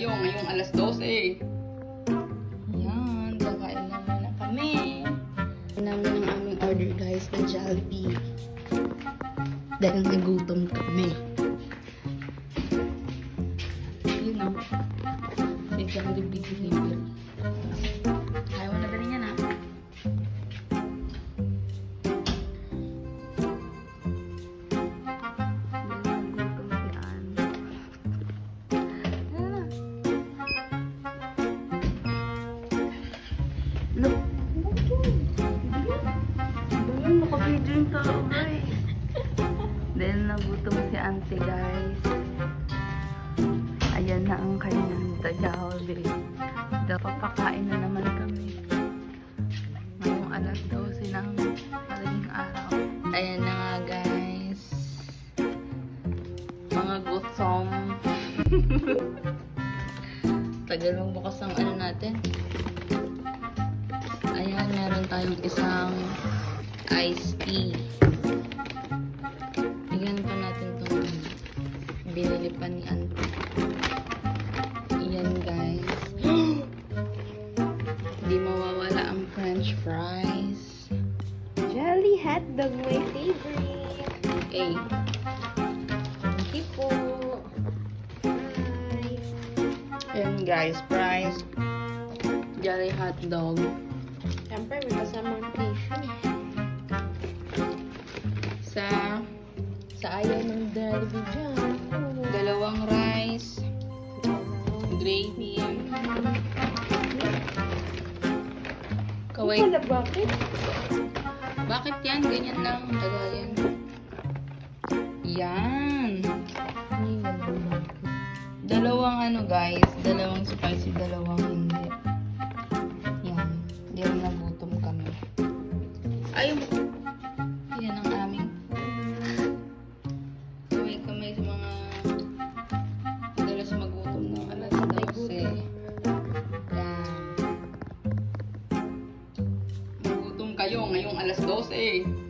tayo ngayong alas 12. Yan, kakain na muna kami. Namin ang aming order guys ng Jollibee. Dahil nagutom kami. Yun o. May Jollibee delivery. Ayaw Look. Ganyan, nakabidyo yung talaga eh. Then, nagutom si auntie guys. Ayan na ang kanyang tajawli. Papakain na naman kami. Ngayong alas 12 ng madaling araw. Ayan na nga guys. Mga gutom. Tagal bukas ang ano natin. Tayong isang iced tea. Bigyan pa natin itong binili pa ni auntie. Ayan guys. Di mawawala ang french fries. Jelly hot dog, my favorite. Okay. Thank you po. Hi. Ayan guys, fries. Jolly hot dog. Siyempre, may kasamang tissue. Sa Sa ayaw ng Jollibee dyan. Dalawang rice, gravy. Kaway. Wala bakit? Bakit yan? Ganyan lang. Kagayan. Yan. Dalawang ano guys. Dalawang spicy, dalawang hindi. Ayaw mo. Yan ang aming kamay kamay sa mga madalas magutom na alas 12. Eh. Yan. Magutom kayo ngayong alas 12.